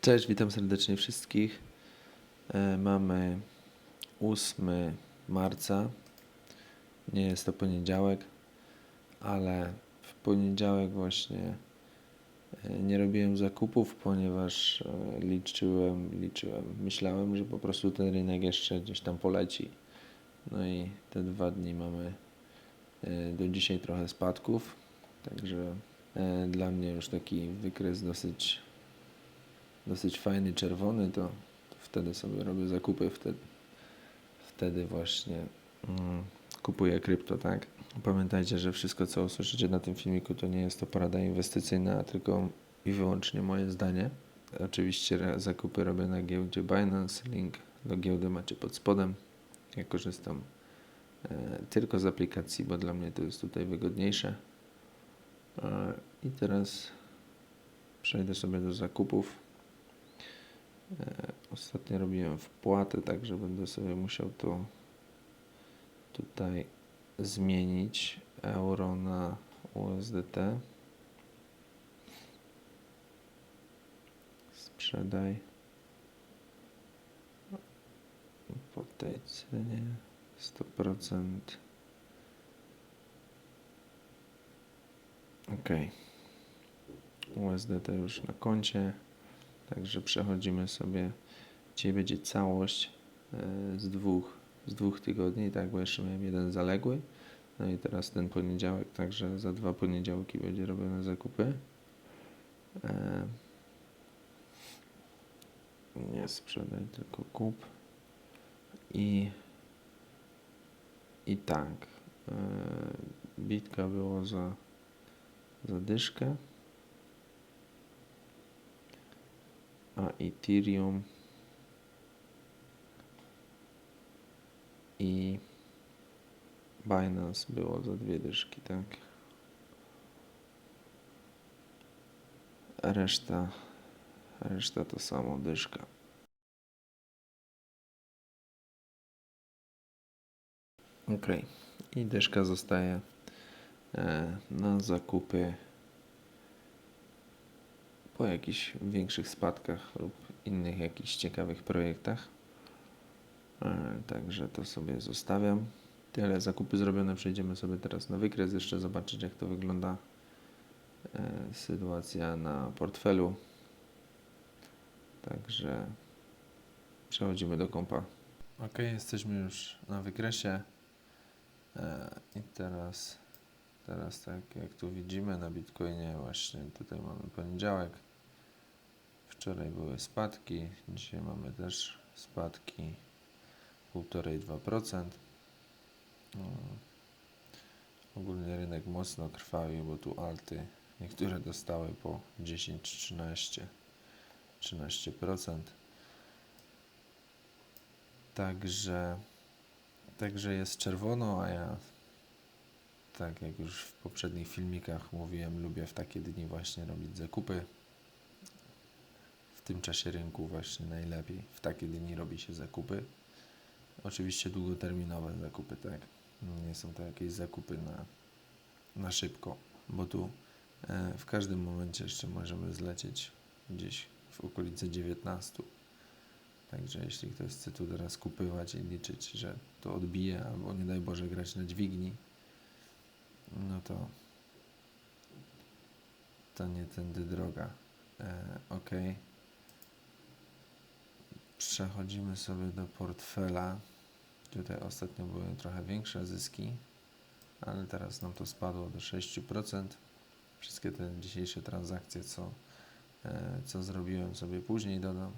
Cześć, witam serdecznie wszystkich. E, Mamy 8 marca. Nie jest to poniedziałek, ale w poniedziałek właśnie e, nie robiłem zakupów, ponieważ e, liczyłem, liczyłem, myślałem, że po prostu ten rynek jeszcze gdzieś tam poleci. No i te dwa dni mamy do dzisiaj trochę spadków, także dla mnie już taki wykres dosyć dosyć fajny, czerwony, to, to wtedy sobie robię zakupy, wtedy, wtedy właśnie mm, kupuję krypto, tak? Pamiętajcie, że wszystko, co usłyszycie na tym filmiku, to nie jest to porada inwestycyjna, tylko i wyłącznie moje zdanie. Oczywiście zakupy robię na giełdzie Binance, link do giełdy macie pod spodem. Ja korzystam e, tylko z aplikacji, bo dla mnie to jest tutaj wygodniejsze. E, I teraz przejdę sobie do zakupów. E, Ostatnio robiłem wpłatę, także będę sobie musiał to tutaj zmienić euro na USDT. Sprzedaj po tej cenie 100%. Ok. USDT już na koncie. Także przechodzimy sobie. Dzisiaj będzie całość e, z dwóch, z dwóch tygodni, tak, bo jeszcze miałem jeden zaległy. No i teraz ten poniedziałek, także za dwa poniedziałki będzie robione zakupy. E, Nie sprzedaj, tylko kup. I, i tak. e, Bitka było za, za dyszkę. A Ethereum i Binance było za dwie dyszki, tak? Reszta, reszta to samo dyszka. Ok, i dyszka zostaje e, na zakupy po jakichś większych spadkach lub innych jakichś ciekawych projektach. E, Także to sobie zostawiam. Tyle zakupy zrobione. Przejdziemy sobie teraz na wykres, jeszcze zobaczyć jak to wygląda e, sytuacja na portfelu. Także przechodzimy do kompa. Ok, jesteśmy już na wykresie. E, I teraz, teraz tak jak tu widzimy na Bitcoinie właśnie tutaj mamy poniedziałek. Wczoraj były spadki, dzisiaj mamy też spadki 1,5-2%. No, ogólnie rynek mocno krwawi, bo tu alty niektóre dostały po 10-13 13%. Także, także jest czerwono, a ja tak jak już w poprzednich filmikach mówiłem, lubię w takie dni właśnie robić zakupy tym czasie rynku właśnie najlepiej. W takie dni robi się zakupy. Oczywiście długoterminowe zakupy, tak. Nie są to jakieś zakupy na, na szybko, bo tu e, w każdym momencie jeszcze możemy zlecieć gdzieś w okolice 19. Także jeśli ktoś chce tu teraz kupywać i liczyć, że to odbije, albo nie daj Boże grać na dźwigni, no to to nie tędy droga. E, ok. Przechodzimy sobie do portfela. Tutaj ostatnio były trochę większe zyski, ale teraz nam to spadło do 6%. Wszystkie te dzisiejsze transakcje, co, e, co zrobiłem sobie później dodam.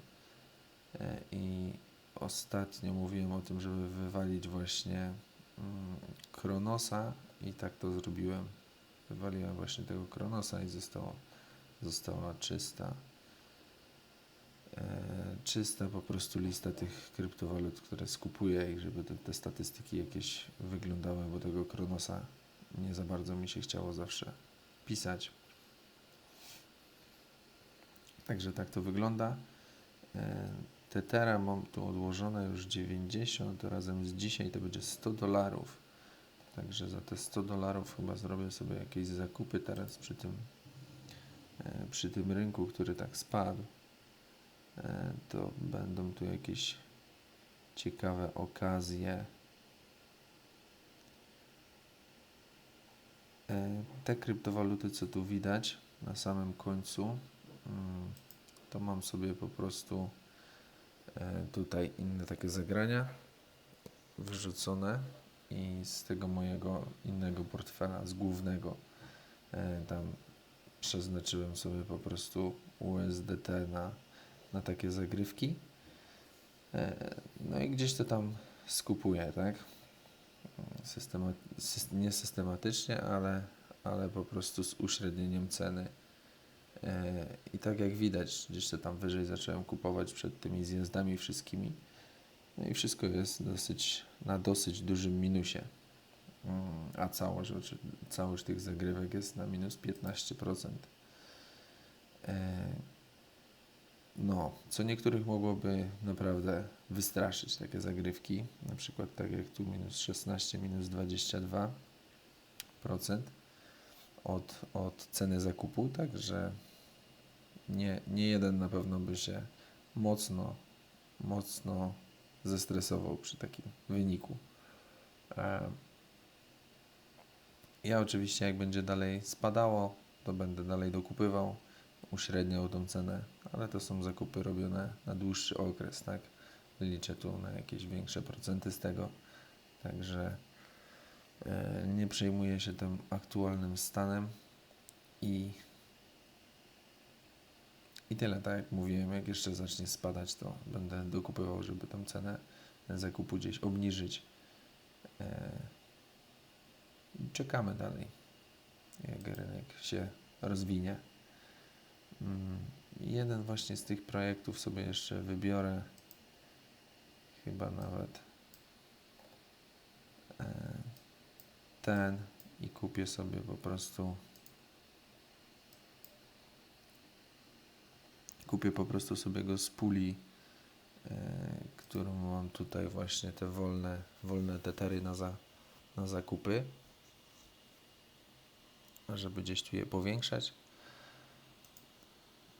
E, I ostatnio mówiłem o tym, żeby wywalić właśnie mm, Kronosa i tak to zrobiłem. Wywaliłem właśnie tego Kronosa i zostało, została czysta czysta po prostu lista tych kryptowalut, które skupuję i żeby te, te statystyki jakieś wyglądały, bo tego Kronosa nie za bardzo mi się chciało zawsze pisać. Także tak to wygląda. E, Tetera mam tu odłożone już 90, razem z dzisiaj to będzie 100 dolarów. Także za te 100 dolarów chyba zrobię sobie jakieś zakupy teraz przy tym, e, przy tym rynku, który tak spadł. To będą tu jakieś ciekawe okazje. E, Te kryptowaluty, co tu widać na samym końcu, mm, to mam sobie po prostu e, tutaj inne takie zagrania wyrzucone i z tego mojego innego portfela, z głównego, e, tam przeznaczyłem sobie po prostu USDT na, na takie zagrywki. E, No i gdzieś to tam skupuję, tak? Systema, sys- nie systematycznie, ale, ale po prostu z uśrednieniem ceny. E, I tak jak widać, gdzieś to tam wyżej zacząłem kupować przed tymi zjazdami wszystkimi. No i wszystko jest dosyć, na dosyć dużym minusie. Mm, A całość, oczy- całość tych zagrywek jest na minus 15%. No, co niektórych mogłoby naprawdę wystraszyć takie zagrywki, na przykład tak jak tu minus 16, minus 22% od, od ceny zakupu, także nie, nie jeden na pewno by się mocno, mocno zestresował przy takim wyniku. E, Ja oczywiście jak będzie dalej spadało, to będę dalej dokupywał, uśredniał tą cenę, ale to są zakupy robione na dłuższy okres, tak? Liczę tu na jakieś większe procenty z tego, także e, nie przejmuję się tym aktualnym stanem i i tyle, tak jak mówiłem, jak jeszcze zacznie spadać, to będę dokupywał, żeby tą cenę zakupu gdzieś obniżyć. E, i czekamy dalej, jak rynek się rozwinie. Mm, Jeden właśnie z tych projektów sobie jeszcze wybiorę, chyba nawet e, ten i kupię sobie po prostu kupię po prostu sobie go z puli, e, którą mam tutaj właśnie te wolne, wolne tetery na, za, na zakupy, żeby gdzieś tu je powiększać.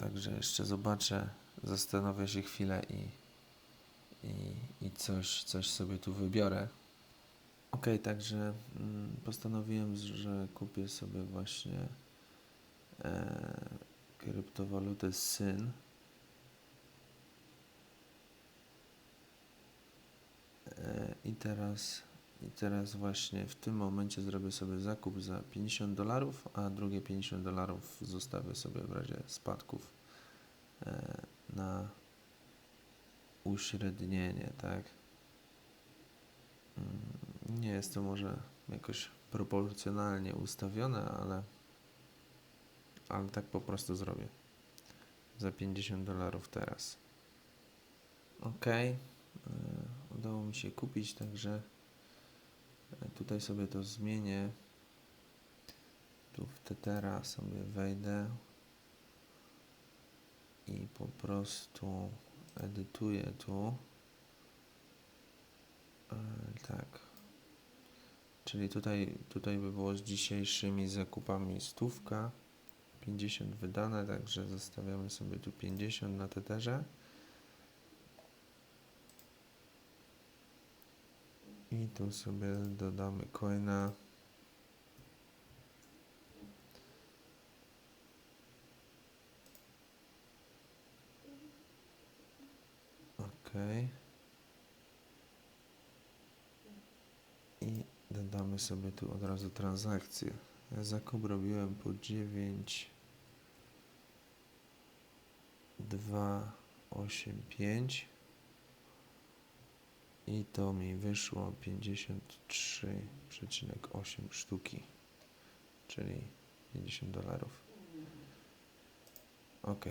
Także jeszcze zobaczę, zastanowię się chwilę i, i, i coś, coś sobie tu wybiorę. Ok, także mm, postanowiłem, że kupię sobie właśnie e, kryptowalutę SYN. E, I teraz, I teraz właśnie w tym momencie zrobię sobie zakup za 50 dolarów, a drugie 50 dolarów zostawię sobie w razie spadków e, na uśrednienie, tak? Mm, Nie jest to może jakoś proporcjonalnie ustawione, ale, ale tak po prostu zrobię. Za 50 dolarów teraz. Ok. E, Udało mi się kupić, także tutaj sobie to zmienię. Tu w Tetera sobie wejdę i po prostu edytuję tu. E, tak. Czyli tutaj, tutaj by było z dzisiejszymi zakupami stówka. 50 wydane, także zostawiamy sobie tu 50 na Tetherze. I tu sobie dodamy coina. Ok. I dodamy sobie tu od razu transakcję. Ja zakup robiłem po 9 2 8 5 i to mi wyszło 53,8 sztuki, czyli 50 dolarów. Ok,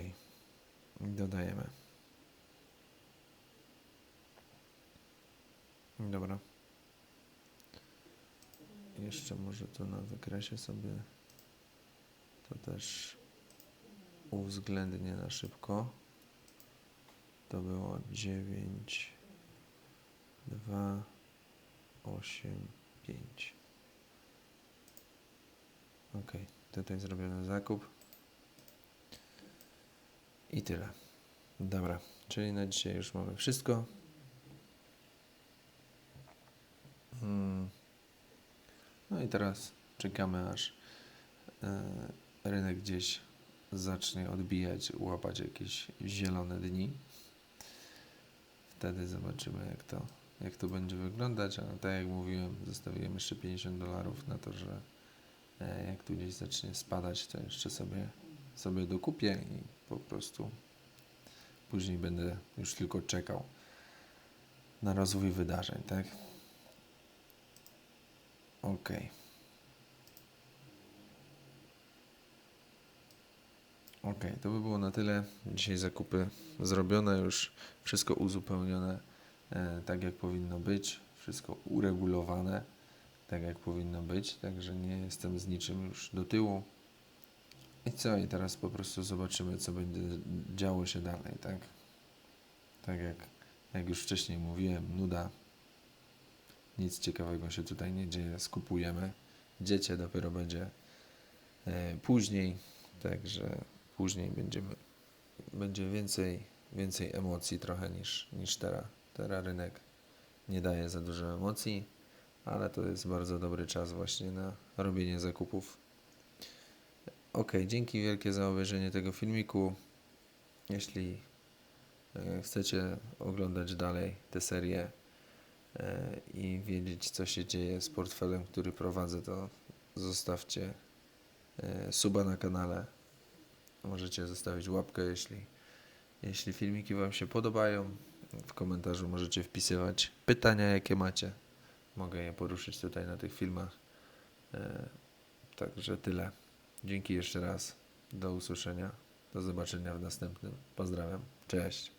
dodajemy. Dobra. Jeszcze może tu na wykresie sobie to też uwzględnię na szybko. To było 9 2, 8, 5. Ok, tutaj zrobiony zakup. I tyle. Dobra, czyli na dzisiaj już mamy wszystko. Mm. No i teraz czekamy aż e, rynek gdzieś zacznie odbijać, łapać jakieś zielone dni. Wtedy zobaczymy jak to, jak to będzie wyglądać, ale tak jak mówiłem, zostawiłem jeszcze 50 dolarów na to, że e, jak tu gdzieś zacznie spadać, to jeszcze sobie, sobie dokupię i po prostu później będę już tylko czekał na rozwój wydarzeń, tak? Okej. Okej, to by było na tyle. Dzisiaj zakupy zrobione, już wszystko uzupełnione tak jak powinno być, wszystko uregulowane tak jak powinno być, także nie jestem z niczym już do tyłu. I co? I teraz po prostu zobaczymy, co będzie działo się dalej, tak? Tak jak, jak już wcześniej mówiłem, nuda. Nic ciekawego się tutaj nie dzieje, skupujemy. Dziecię dopiero będzie e, później, także później będziemy, będzie więcej, więcej emocji trochę niż, niż teraz. Teraz rynek nie daje za dużo emocji, ale to jest bardzo dobry czas właśnie na robienie zakupów. Ok, dzięki wielkie za obejrzenie tego filmiku. Jeśli e, chcecie oglądać dalej tę serię e, i wiedzieć, co się dzieje z portfelem, który prowadzę, to zostawcie e, suba na kanale. Możecie zostawić łapkę, jeśli, jeśli filmiki Wam się podobają. W komentarzu możecie wpisywać pytania, jakie macie. Mogę je poruszyć tutaj na tych filmach. E, Także tyle. Dzięki jeszcze raz. Do usłyszenia. Do zobaczenia w następnym. Pozdrawiam. Cześć.